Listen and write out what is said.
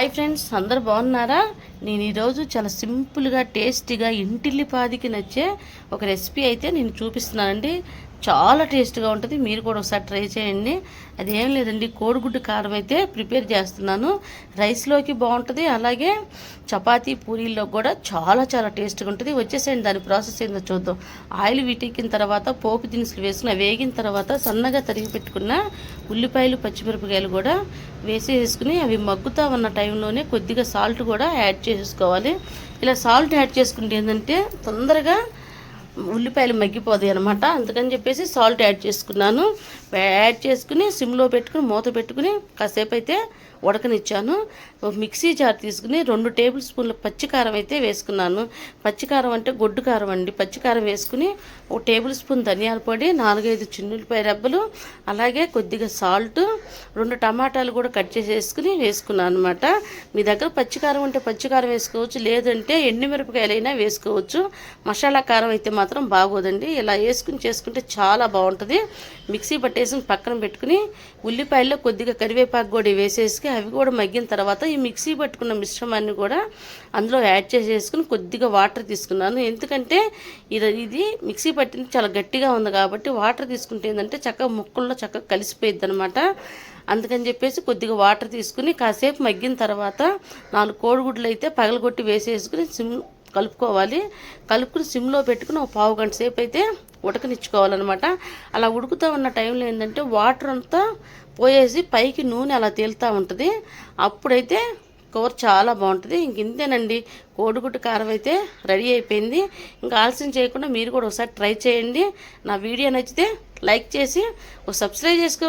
Hi friends అందరు బాగున్నారా? నేను ఈరోజు చాలా సింపుల్గా టేస్టీగా ఇంటిల్లిపాదికి నచ్చే ఒక రెసిపీ అయితే నేను చూపిస్తున్నానండి. చాలా టేస్ట్గా ఉంటుంది. మీరు కూడా ఒకసారి ట్రై చేయండి. అది ఏం లేదండి కోడిగుడ్డు కారం అయితే ప్రిపేర్ చేస్తున్నాను. రైస్లోకి బాగుంటుంది. అలాగే చపాతీ పూరీల్లో కూడా చాలా చాలా టేస్ట్గా ఉంటుంది. వచ్చేసేయండి దాని ప్రాసెస్ ఏందో చూద్దాం. ఆయిల్ వీటెక్కిన తర్వాత పోపు దినుసులు వేసుకుని వేగిన తర్వాత సన్నగా తరిగి పెట్టుకున్న ఉల్లిపాయలు పచ్చిమిరపకాయలు కూడా వేసి వేసుకుని అవి మగ్గుతా ఉన్న టైంలోనే కొద్దిగా సాల్ట్ కూడా యాడ్ చేసుకోవాలి. ఇలా సాల్ట్ యాడ్ చేసుకుంటే ఏంటంటే తొందరగా ఉల్లిపాయలు మగ్గిపోతాయి అనమాట అందుకని చెప్పేసి సాల్ట్ యాడ్ చేసుకున్నాను. యాడ్ చేసుకుని సిమ్లో పెట్టుకుని మూత పెట్టుకుని కాసేపు అయితే ఉడకనిచ్చాను. మిక్సీ జార్ తీసుకుని రెండు టేబుల్ స్పూన్ల పచ్చికారం అయితే వేసుకున్నాను. పచ్చికారం అంటే గొడ్డు కారం అండి. పచ్చికారం వేసుకుని ఒక టేబుల్ స్పూన్ ధనియాల పొడి నాలుగైదు చిన్నులపాయ రెబ్బలు అలాగే కొద్దిగా సాల్ట్ రెండు టమాటాలు కూడా కట్ చేసేసుకుని వేసుకున్నాను అనమాట మీ దగ్గర పచ్చికారం ఉంటే పచ్చికారం వేసుకోవచ్చు లేదంటే ఎండుమిరపకాయలైనా వేసుకోవచ్చు. మసాలా కారం అయితే మాత్రం బాగోదండి. ఇలా వేసుకుని చేసుకుంటే చాలా బాగుంటుంది. మిక్సీ పట్టేసి పక్కన పెట్టుకుని ఉల్లిపాయల్లో కొద్దిగా కరివేపాకు కూడా వేసేసి అవి కూడా మగ్గిన తర్వాత ఈ మిక్సీ పట్టుకున్న మిశ్రమాన్ని కూడా అందులో యాడ్ చేసేసుకుని కొద్దిగా వాటర్ తీసుకున్నాను. ఎందుకంటే ఇది ఇది మిక్సీ పట్టింది చాలా గట్టిగా ఉంది కాబట్టి వాటర్ తీసుకుంటే ఏంటంటే చక్కగా ముక్కల్లో చక్కగా కలిసిపోయిద్ది అనమాట అందుకని చెప్పేసి కొద్దిగా వాటర్ తీసుకుని కాసేపు మగ్గిన తర్వాత నాలుగు కోడిగుడ్లు అయితే పగలగొట్టి వేసేసుకుని సిమ్ కలుపుకోవాలి. కలుపుకుని సిమ్లో పెట్టుకుని ఒక పావు గంట సేపు అయితే ఉడకనిచ్చుకోవాలన్నమాట. అలా ఉడుకుతూ ఉన్న టైంలో ఏంటంటే వాటర్ అంతా పోయేసి పైకి నూనె అలా తేలుతూ ఉంటుంది. అప్పుడైతే కూర చాలా బాగుంటుంది. ఇంక ఇంతేనండి. కోడిగుడ్డు కారం అయితే రెడీ అయిపోయింది. ఇంకా ఆలస్యం చేయకుండా మీరు కూడా ఒకసారి ట్రై చేయండి. నా వీడియో నచ్చితే లైక్ చేసి ఒక సబ్స్క్రైబ్ చేసుకోవచ్చు.